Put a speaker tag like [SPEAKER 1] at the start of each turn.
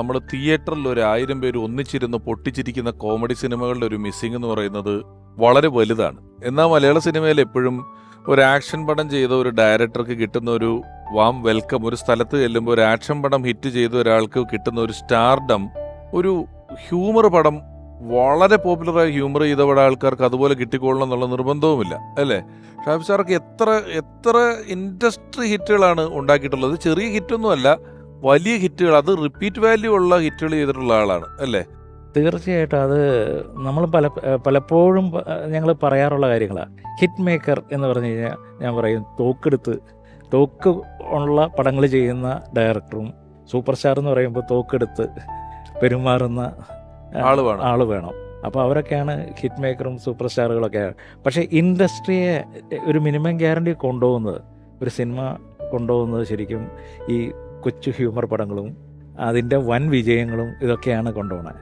[SPEAKER 1] നമ്മൾ തിയേറ്ററിൽ ഒരു ആയിരം പേര് ഒന്നിച്ചിരുന്ന് പൊട്ടിച്ചിരിക്കുന്ന കോമഡി സിനിമകളുടെ ഒരു മിസ്സിംഗ് എന്ന് പറയുന്നത് വളരെ വലുതാണ്. എന്നാൽ മലയാള സിനിമയിൽ എപ്പോഴും ഒരു ആക്ഷൻ പടം ചെയ്ത ഒരു ഡയറക്ടർക്ക് കിട്ടുന്ന ഒരു വാം വെൽക്കം ഒരു സ്ഥലത്ത് ചെല്ലുമ്പോൾ ഒരു ആക്ഷൻ പടം ഹിറ്റ് ചെയ്ത ഒരാൾക്ക് കിട്ടുന്ന ഒരു സ്റ്റാർഡം ഒരു ഹ്യൂമർ പടം വളരെ പോപ്പുലറായ ഹ്യൂമർ ചെയ്ത പടം ആൾക്കാർക്ക് അതുപോലെ കിട്ടിക്കൊള്ളണം എന്നുള്ള നിർബന്ധവുമില്ല അല്ലേ? ഷാഫി സാർക്ക് എത്ര എത്ര ഇൻഡസ്ട്രി ഹിറ്റുകളാണ് ഉണ്ടാക്കിയിട്ടുള്ളത്? ചെറിയ ഹിറ്റൊന്നുമല്ല വലിയ ഹിറ്റുകൾ അത് റിപ്പീറ്റ് വാല്യൂ ഉള്ള ഹിറ്റുകൾ ചെയ്തിട്ടുള്ള ആളാണ് അല്ലേ?
[SPEAKER 2] തീർച്ചയായിട്ടും അത് നമ്മൾ പല പലപ്പോഴും ഞങ്ങൾ പറയാറുള്ള കാര്യങ്ങളാണ് ഹിറ്റ് മേക്കർ എന്ന് പറഞ്ഞു കഴിഞ്ഞാൽ ഞാൻ പറയും തോക്കെടുത്ത് തോക്ക് ഉള്ള പടങ്ങൾ ചെയ്യുന്ന ഡയറക്ടറും സൂപ്പർ സ്റ്റാർ എന്ന് പറയുമ്പോൾ തോക്കെടുത്ത് പെരുമാറുന്ന ആ,
[SPEAKER 1] ആൾ വേണം.
[SPEAKER 2] ആൾ വേണം. അപ്പോൾ അവരൊക്കെയാണ് ഹിറ്റ് മേക്കറും സൂപ്പർ സ്റ്റാറുകളൊക്കെ പക്ഷേ ഇൻഡസ്ട്രിയെ ഒരു മിനിമം ഗ്യാരണ്ടി കൊണ്ടുപോകുന്നത് ഒരു സിനിമ കൊണ്ടുപോകുന്നത് ശരിക്കും ഈ കൊച്ചു ഹ്യൂമർ പടങ്ങളും അതിന്റെ വൻ വിജയങ്ങളും ഇതൊക്കെയാണ് കൊണ്ടുപോകുന്നത്